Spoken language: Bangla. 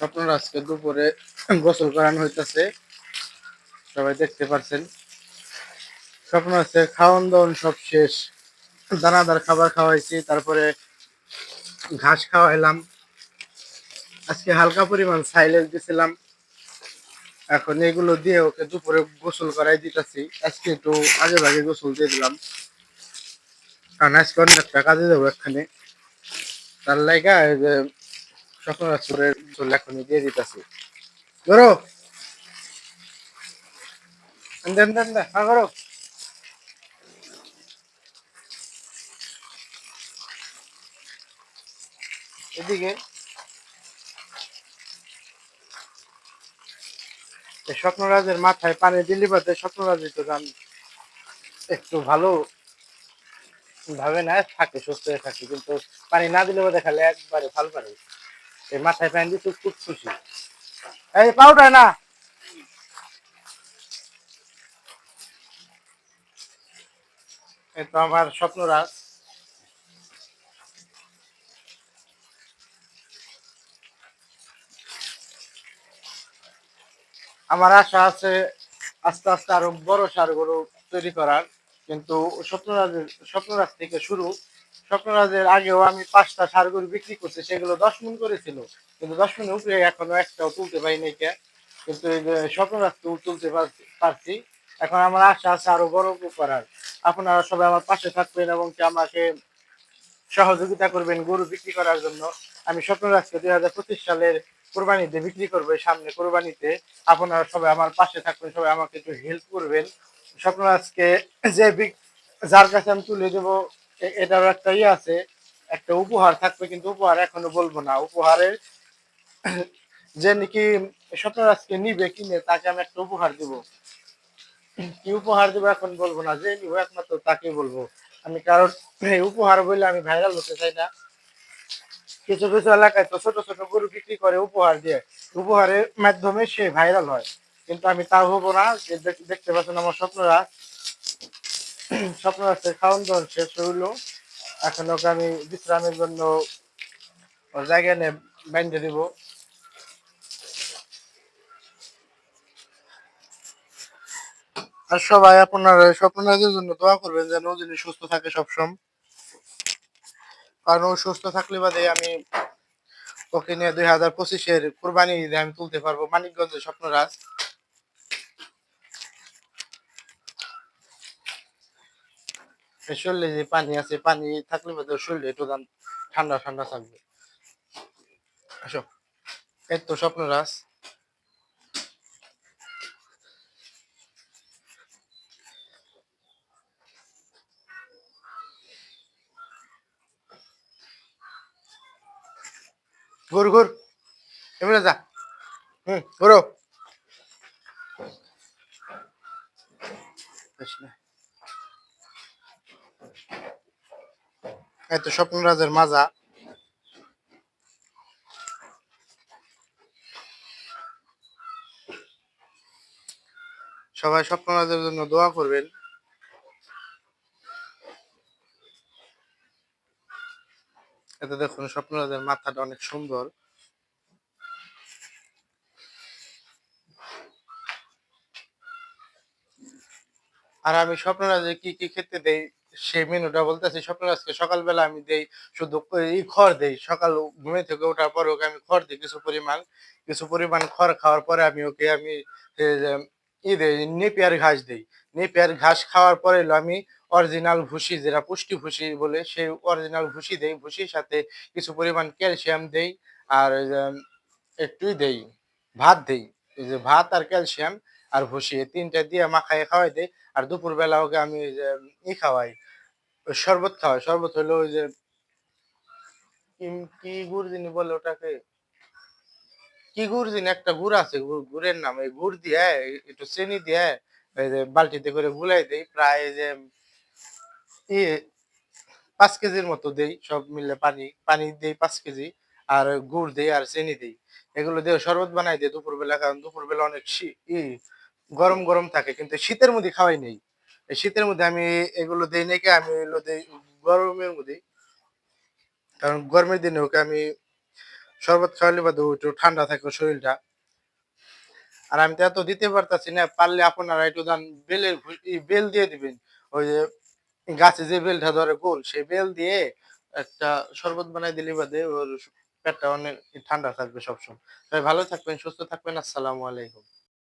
স্বপ্ন আজকে দুপুরে গোসল করানো হইতেছে। সবাই দেখতে পারছেন। স্বপ্ন আছে, খাওয়ান দাওয়ান সব শেষ। দানাদার খাবার খাওয়াইছি, তারপরে ঘাস খাওয়াইলাম। আজকে হালকা পরিমাণ সাইলেজ দিছিলাম। এখন এগুলো দিয়ে ওকে দুপুরে গোসল করাই দিতেছি। আজকে একটু আগে ভাগে গোসল দিয়ে দিলাম। কারণ আজকে অনেকটা কাজে যাব এখানে তার লাইগা স্বপ্ন রাজপুরের দিয়ে ধরো। দেন দেন হ্যাঁ করো এদিকে। স্বপ্নরাজের মাথায় পানি দিলি বাদে স্বপ্নরাজ তো গান একটু ভালো ভাবে না, থাকে, সুস্থ থাকে, কিন্তু পানি না দিলে বোধ খালে একবারে ভালো পারে। এই মাথায় পানি দিতে খুব খুশি এই পাউডার না। তো আমার স্বপ্নরাজ আমার আশা আছে আস্তে আস্তে আরও বড় সার গরু তৈরি করার, কিন্তু স্বপ্নরাজের স্বপ্নরাজ থেকে শুরু স্বপ্নরাজের আগেও আমি পাঁচটা সার গরু বিক্রি করছি, সেগুলো দশ মন করেছিল। কিন্তু দশ মনের উপরে এখনও একটাও তুলতে পারিনি কে। কিন্তু স্বপ্নরাজ তো তুলতে পারছি- এখন আমার আশা আছে আরও বড় করার আপনারা সবাই আমার পাশে থাকবেন এবং কি আমাকে সহযোগিতা করবেন গরু বিক্রি করার জন্য। আমি স্বপ্নরাজকে দুই হাজার পঁচিশ সালের কোরবানিতে বিক্রি করব সামনে কোরবানিতে। আপনারা সবাই আমার পাশে থাকবেন, সবাই আমাকে একটু হেল্প করবেন। স্বপ্নরাজকে যে যার কাছে আমি তুলে দেবো এটারও একটা ইয়ে আছে, একটা উপহার থাকবে কিন্তু উপহার এখনও বলব না। উপহারের যে নাকি স্বপ্নরাজকে নিবে, কিনে, তাকে আমি একটা উপহার দিব। কি উপহার দেবো এখন বলব না, যে নিবো একমাত্র তাকে বলব। আমি কারণ উপহার বললে আমি ভাইরাল হতে চাই না। কিছু কিছু এলাকায় তো ছোট ছোট গরু বিক্রি করে উপহার দিয়ে, উপহারের মাধ্যমে সে ভাইরাল হয়। কিন্তু আমি তা হব না দেখতে পাচ্ছেন আমার স্বপ্নরা স্বপ্ন আছে খাওয়ান দাওয়ান শেষ হইল। এখন ওকে আমি বিশ্রামের জন্য ওর জায়গায় নিয়ে বেঁধে দিব। আর সবাই আপনারা স্বপ্নরাজের জন্য দোয়া করবেন যেন ও যিনি সুস্থ থাকে সবসময়। কারণ ও সুস্থ থাকলে বাদে আমি ওকে নিয়ে দুই হাজার পঁচিশের কোরবানি আমি তুলতে পারব। মানিকগঞ্জের স্বপ্নরাজ। শরীরে যে পানি আছে, পানি থাকলে ওর শরীরে একটু ঠান্ডা ঠান্ডা থাকবে। আসো, এই তো স্বপ্নরাজ ঘুর ঘুর এমনি যা। হুম, ঘুরো বেশ না। এই তো স্বপ্নরাজের মাজা। সবাই স্বপ্নরাজের জন্য দোয়া করবেন। এতে দেখুন স্বপ্নরাজের মাথাটা অনেক সুন্দর। আর আমি স্বপ্নরাজে কি কি খেতে দেই সেই মেনুটা বলতেছি স্বপ্নরাজকে সকালবেলা আমি দেই, শুধু এই খড় দেই। সকাল ঘুমে থেকে ওঠার পর ওকে আমি খড় দিই কিছু পরিমাণ। কিছু পরিমাণ খড় খাওয়ার পরে আমি ওকে আমি ই দেই, নেপিয়ার ঘাস দেই। নেপিয়ার ঘাস খাওয়ার পরে আমি অরিজিনাল ভুসি, যেটা পুষ্টি ভুসি বলে, সেই অরিজিনাল ভুসি দেই। ভুসির সাথে কিছু পরিমাণ ক্যালসিয়াম দেই আর একটুই দেই, ভাত দেই। যে ভাত আর ক্যালসিয়াম আর ভুসি, এই তিনটা দিয়ে মাখায় খাওয়াই দেয়। আর দুপুর বেলা ওকে আমি ওই ই খাওয়াই ওই শরবত খাওয়াই। শরবত হলো ওই যে কি- গুড় যিনি বলে ওটাকে? কি গুড় যিনি একটা গুড় আছে গুড়ের নাম। এই গুড় দিয়ে, একটু চিনি দিয়ে এই যে বালতিতে করে গুলাই দেই। প্রায় যে পাঁচ কেজির মতো দেই। সব মিলে পানি পানি দেই পাঁচ কেজি। আর গুড় দেই আর চিনি দেই। এগুলো দিয়ে শরবত বানাই দিই দুপুরবেলা কারণ দুপুরবেলা অনেক গরম গরম থাকে কিন্তু শীতের মধ্যে খাওয়াই নেই শীতের মধ্যে আমি এগুলো দেই নাকি আমি এগুলো দেই গরমের মধ্যে কারণ গরমের দিনে ওকে আমি শরবত খাওয়ালে একটু ঠান্ডা থাকে শরীরটা। আর আমি তো এত দিতে পারতাছি না। পারলে আপনারা একটু দান বেলের বেল দিয়ে দিবেন। ওই যে গাছে যে বেলটা ধরে গোল, সেই বেল দিয়ে একটা শরবত বানাই দিলে বাদে ওর পেটটা অনেক ঠান্ডা থাকবে সবসময়। তাই ভালো থাকবেন, সুস্থ থাকবেন। আসসালামু আলাইকুম।